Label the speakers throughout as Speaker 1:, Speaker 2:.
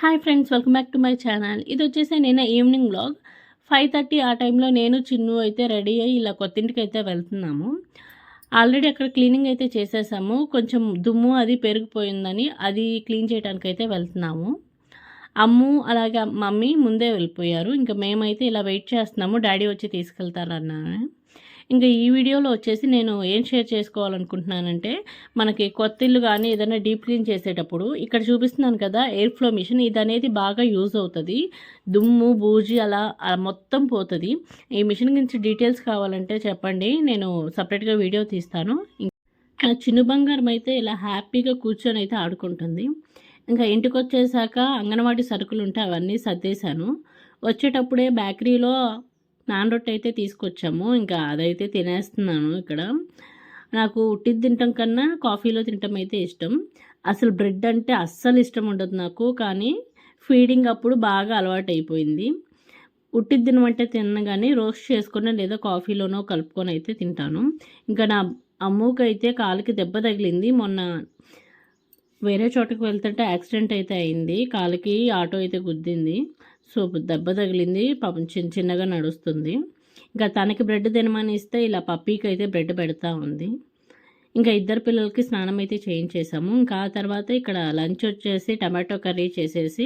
Speaker 1: Hi friends welcome back to my channel ఇది వచ్చేసి నేను ఈవినింగ్ బ్లాగ్ ఫైవ్ థర్టీ ఆ టైంలో నేను చిన్ను అయితే రెడీ అయ్యి ఇలా కొత్తింటికి అయితే వెళ్తున్నాము. ఆల్రెడీ అక్కడ క్లీనింగ్ అయితే చేసేసాము. కొంచెం దుమ్ము అది పెరిగిపోయిందని అది క్లీన్ చేయడానికి అయితే వెళ్తున్నాము. అమ్ము అలాగే మమ్మీ ముందే వెళ్ళిపోయారు. ఇంకా మేమైతే ఇలా వెయిట్ చేస్తున్నాము. డాడీ వచ్చి తీసుకెళ్తారన్నాను. ఇంకా ఈ వీడియోలో వచ్చేసి నేను ఏం షేర్ చేసుకోవాలనుకుంటున్నానంటే మనకి కొత్త ఇల్లు కానీ ఏదైనా డీప్ క్లీన్ చేసేటప్పుడు ఇక్కడ చూపిస్తున్నాను కదా ఎయిర్ ఫ్లో మిషన్ ఇది అనేది బాగా యూజ్ అవుతుంది. దుమ్ము బూజి అలా మొత్తం పోతుంది. ఈ మిషన్ గురించి డీటెయిల్స్ కావాలంటే చెప్పండి నేను సపరేట్గా వీడియో తీస్తాను. నా చిన్న బంగారం అయితే ఇలా హ్యాపీగా కూర్చొని అయితే ఆడుకుంటుంది. ఇంకా ఇంటికి వచ్చేసాక అంగన్వాడీ సరుకులు ఉంటే అవన్నీ సర్దేశాను. వచ్చేటప్పుడే బేకరీలో నాన్ రొట్టె అయితే తీసుకొచ్చాము. ఇంకా అదైతే తినేస్తున్నాను ఇక్కడ. నాకు ఉట్టిది తినటం కన్నా కాఫీలో తినటం అయితే ఇష్టం. అసలు బ్రెడ్ అంటే అస్సలు ఇష్టం ఉండదు నాకు కానీ ఫీడింగ్ అప్పుడు బాగా అలవాటు అయిపోయింది ఉట్టిది తినమంటే తినగానే రోస్ట్ చేసుకొని లేదా కాఫీలోనో కలుపుకొని అయితే తింటాను. ఇంకా నా అమ్ముకి అయితే కాలుకి దెబ్బ తగిలింది. మొన్న వేరే చోటకి వెళ్తుంటే యాక్సిడెంట్ అయితే అయింది. కాలుకి ఆటో అయితే గుద్దింది. సో దెబ్బ తగిలింది. పాపం చిన్న చిన్నగా నడుస్తుంది. ఇంకా తనకి బ్రెడ్ తినమని ఇస్తే ఇలా పప్పీకి అయితే బ్రెడ్ పెడతా ఉంది. ఇంకా ఇద్దరు పిల్లలకి స్నానం అయితే చేయించేసాము ఇంకా ఆ తర్వాత ఇక్కడ లంచ్ వచ్చేసి టమాటో కర్రీ చేసేసి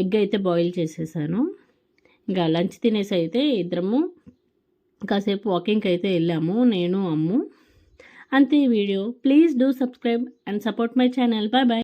Speaker 1: ఎగ్ అయితే బాయిల్ చేసేసాను. ఇంకా లంచ్ తినేసి అయితే ఇద్దరము కాసేపు వాకింగ్కి అయితే వెళ్ళాము. నేను అమ్ము. అంతే video. Please do subscribe and support my channel. Bye bye.